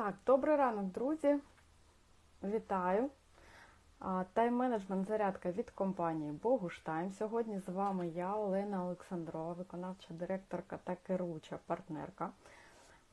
Так, добрий ранок, друзі. Вітаю. Тайм-менеджмент зарядка від компанії Богуштайм. Сьогодні з вами я, Олена Олександрова, виконавча директорка та керуюча партнерка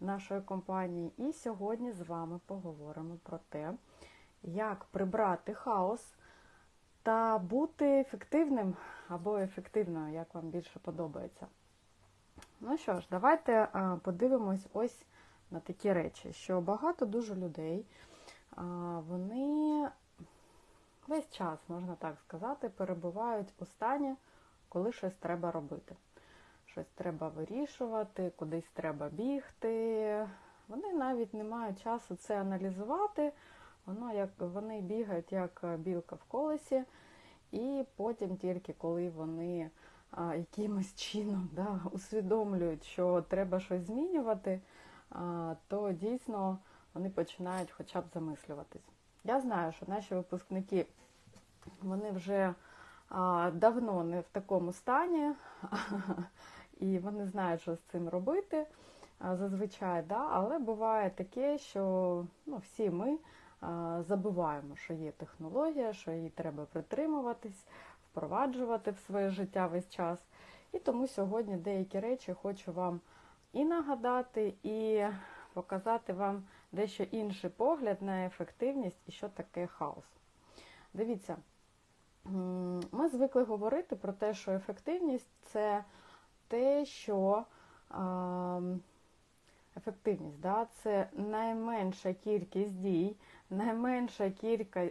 нашої компанії. І сьогодні з вами поговоримо про те, як прибрати хаос та бути ефективним або ефективною, як вам більше подобається. Ну що ж, давайте подивимось ось на такі речі, що багато дуже людей, вони весь час, можна так сказати, перебувають у стані, коли щось треба робити. Щось треба вирішувати, кудись треба бігти. Вони навіть не мають часу це аналізувати. Воно як вони бігають як білка в колесі, і потім тільки коли вони а, якимось чином да, усвідомлюють, що треба щось змінювати, то дійсно вони починають хоча б замислюватись. Я знаю, що наші випускники вони вже давно не в такому стані, і вони знають, що з цим робити зазвичай, да, але буває таке, що ну, всі ми забуваємо, що є технологія, що її треба притримуватись, впроваджувати в своє життя весь час. І тому сьогодні деякі речі хочу вам і нагадати, і показати вам дещо інший погляд на ефективність і що таке хаос. Дивіться, ми звикли говорити про те, що ефективність це те, що ефективність да, це найменша кількість дій, найменша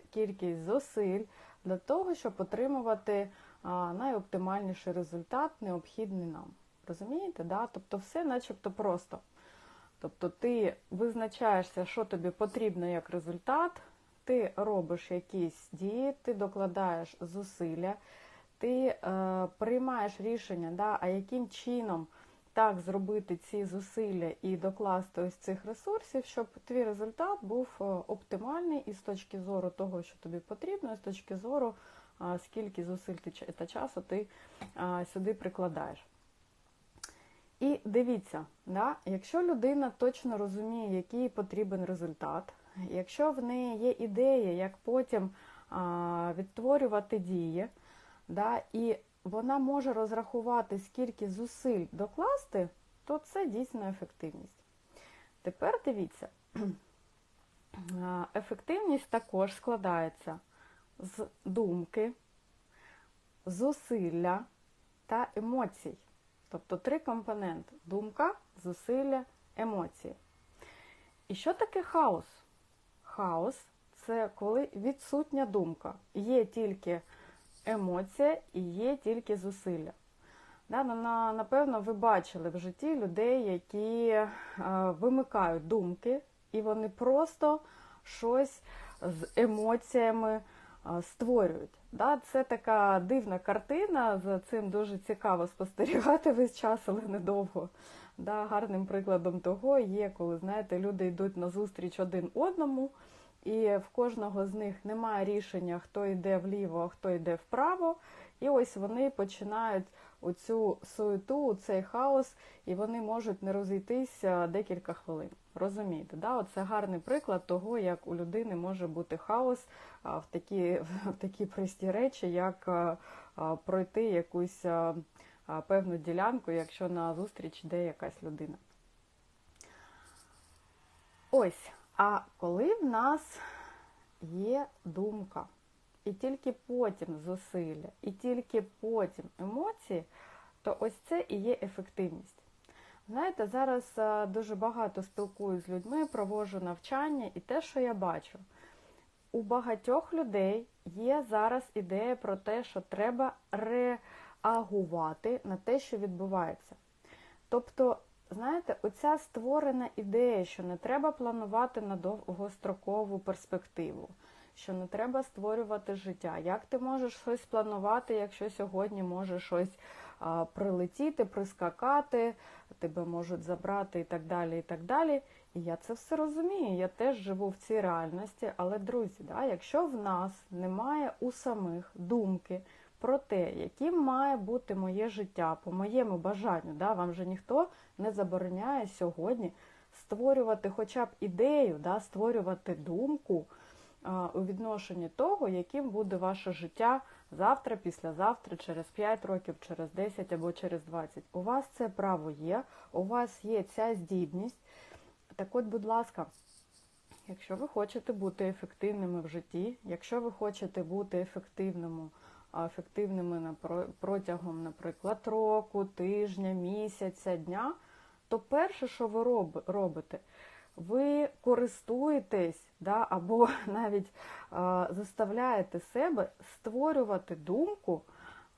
кількість зусиль для того, щоб отримувати найоптимальніший результат, необхідний нам. Розумієте? Да? Тобто все начебто просто. Тобто ти визначаєшся, що тобі потрібно як результат, ти робиш якісь дії, ти докладаєш зусилля, ти е, приймаєш рішення, да, а яким чином так зробити ці зусилля і докласти ось цих ресурсів, щоб твій результат був оптимальний і з точки зору того, що тобі потрібно, і з точки зору, е, скільки зусиль та часу ти е, сюди прикладаєш. І дивіться, да, якщо людина точно розуміє, який потрібен результат, якщо в неї є ідея, як потім а, відтворювати дії, да, і вона може розрахувати, скільки зусиль докласти, то це дійсно ефективність. Тепер дивіться, ефективність також складається з думки, зусилля та емоцій. Тобто три компоненти думка, зусилля, емоції. І що таке хаос? Хаос це коли відсутня думка. Є тільки емоція і є тільки зусилля. Да, Напевно, ви бачили в житті людей, які е, вимикають думки, і вони просто щось з емоціями створюють. Да? Це така дивна картина, за цим дуже цікаво спостерігати весь час, але недовго. Да? Гарним прикладом того є, коли знаєте, люди йдуть на зустріч один одному, і в кожного з них немає рішення, хто йде вліво, а хто йде вправо. І ось вони починають оцю суету, цей хаос, і вони можуть не розійтися декілька хвилин. Розумієте, да? Оце гарний приклад того, як у людини може бути хаос в такі в такі прості речі, як пройти якусь певну ділянку, якщо на зустріч йде якась людина. Ось, а коли в нас є думка, і тільки потім зусилля, і тільки потім емоції, то ось це і є ефективність. Знаєте, зараз дуже багато спілкуюсь з людьми, проводжу навчання, і те, що я бачу, у багатьох людей є зараз ідея про те, що треба реагувати на те, що відбувається. Тобто, знаєте, оця створена ідея, що не треба планувати на довгострокову перспективу, що не треба створювати життя. Як ти можеш щось планувати, якщо сьогодні можеш щось а, прилетіти, прискакати, тебе можуть забрати і так далі. І так далі. І я це все розумію. Я теж живу в цій реальності. Але, друзі, да, якщо в нас немає у самих думки про те, яким має бути моє життя по моєму бажанню, да, вам же ніхто не забороняє сьогодні створювати хоча б ідею, да, створювати думку у відношенні того, яким буде ваше життя завтра, післязавтра, через 5 років, через 10 або через 20. У вас це право є, у вас є ця здібність. Так от, будь ласка, якщо ви хочете бути ефективними в житті, якщо ви хочете бути ефективними, ефективними протягом, наприклад, року, тижня, місяця, дня, то перше, що ви робите, ви користуєтесь да, або навіть а, заставляєте себе створювати думку,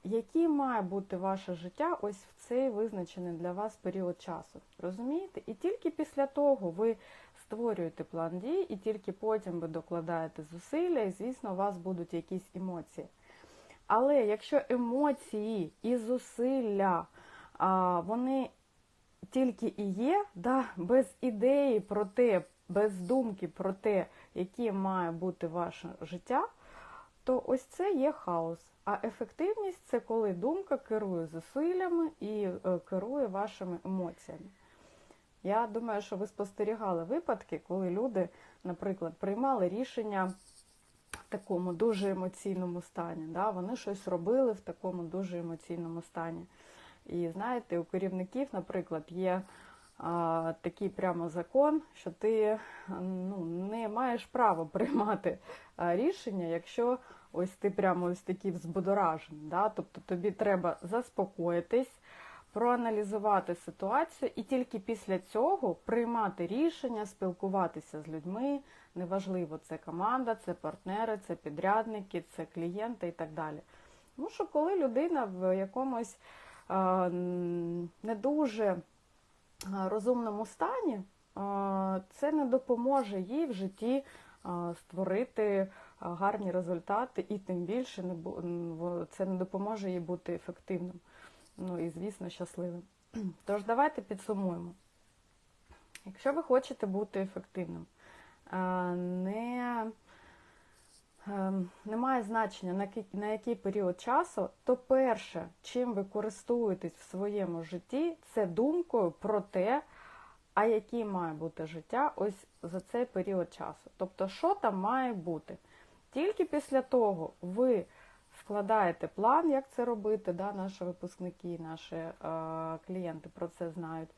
який має бути ваше життя ось в цей визначений для вас період часу. Розумієте? І тільки після того ви створюєте план дій, і тільки потім ви докладаєте зусилля, і, звісно, у вас будуть якісь емоції. Але якщо емоції і зусилля, вони тільки і є, да, без ідеї про те, без думки про те, яким має бути ваше життя, то ось це є хаос. А ефективність це коли думка керує зусиллями і е, керує вашими емоціями. Я думаю, що ви спостерігали випадки, коли люди, наприклад, приймали рішення в такому дуже емоційному стані. Да? Вони щось робили в такому дуже емоційному стані. І знаєте, у керівників, наприклад, є а, такий прямо закон, що ти ну, не маєш права приймати а, рішення, якщо ось ти прямо ось такий взбудоражений. Да? Тобто тобі треба заспокоїтись, проаналізувати ситуацію і тільки після цього приймати рішення, спілкуватися з людьми. Неважливо, це команда, це партнери, це підрядники, це клієнти і так далі. Тому що коли людина в якомусь не дуже розумному стані, це не допоможе їй в житті створити гарні результати, і тим більше це не допоможе їй бути ефективним. Ну і, звісно, щасливим. Тож, давайте підсумуємо. Якщо ви хочете бути ефективним, не немає значення на який, період часу, то перше, чим ви користуєтесь в своєму житті, це думкою про те, а який має бути життя ось за цей період часу. Тобто, що там має бути? Тільки після того ви складаєте план, як це робити, да, наші випускники, наші е, клієнти про це знають.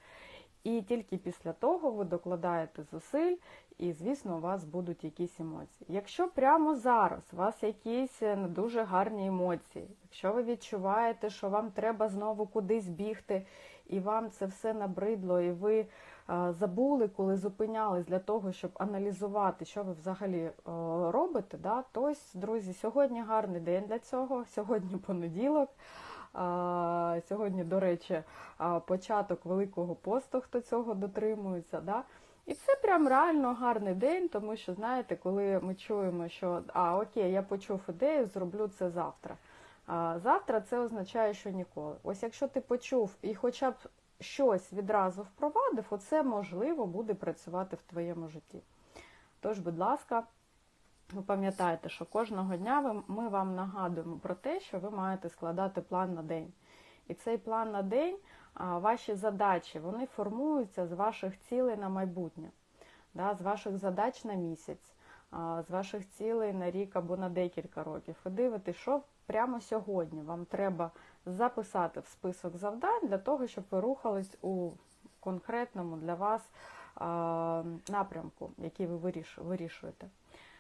І тільки після того ви докладаєте зусиль, і, звісно, у вас будуть якісь емоції. Якщо прямо зараз у вас якісь е, не дуже гарні емоції, якщо ви відчуваєте, що вам треба знову кудись бігти, і вам це все набридло, і ви е, забули, коли зупинялись для того, щоб аналізувати, що ви взагалі е, робите, да, то друзі, сьогодні гарний день для цього, сьогодні понеділок. Сьогодні, до речі, початок Великого посту, хто цього дотримується. Да? І це прям реально гарний день, тому що, знаєте, коли ми чуємо, що а, окей, я почув ідею, зроблю це завтра. А, Завтра це означає, що ніколи. Ось якщо ти почув і хоча б щось відразу впровадив, оце можливо буде працювати в твоєму житті. Тож, будь ласка. Ви пам'ятаєте, що кожного дня ми вам нагадуємо про те, що ви маєте складати план на день. І цей план на день, ваші задачі, вони формуються з ваших цілей на майбутнє, з ваших задач на місяць, з ваших цілей на рік або на декілька років. Ви дивитесь, що прямо сьогодні вам треба записати в список завдань для того, щоб ви рухались у конкретному для вас напрямку, який ви вирішуєте.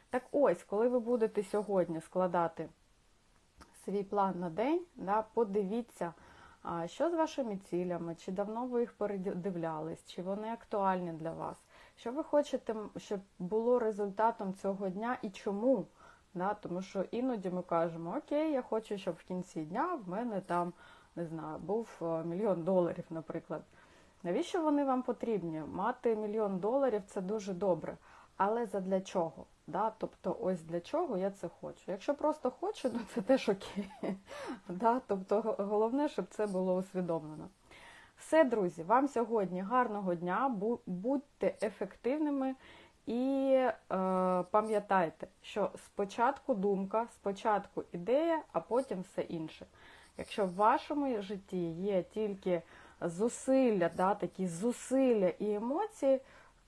Так ось, коли ви будете сьогодні складати свій план на день, да, подивіться, що з вашими цілями, чи давно ви їх передивлялись, чи вони актуальні для вас, що ви хочете, щоб було результатом цього дня і чому. Да, Тому що іноді ми кажемо, окей, я хочу, щоб в кінці дня в мене там, не знаю, був е, мільйон доларів, наприклад. Навіщо вони вам потрібні? Мати мільйон доларів це дуже добре. Але задля чого? Да? Тобто, ось для чого я це хочу. Якщо просто хочу, то це теж окей. Да? Тобто, головне, щоб це було усвідомлено. Все, друзі, вам сьогодні гарного дня, будьте ефективними і е, пам'ятайте, що спочатку думка, спочатку ідея, а потім все інше. Якщо в вашому житті є тільки зусилля, да, такі зусилля і емоції,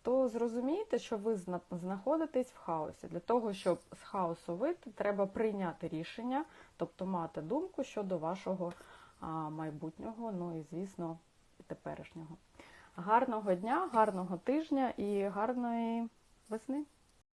то зрозумійте, що ви знаходитесь в хаосі. Для того, щоб з хаосу вийти, треба прийняти рішення, тобто мати думку щодо вашого майбутнього, ну і, звісно, теперішнього. Гарного дня, гарного тижня і гарної весни!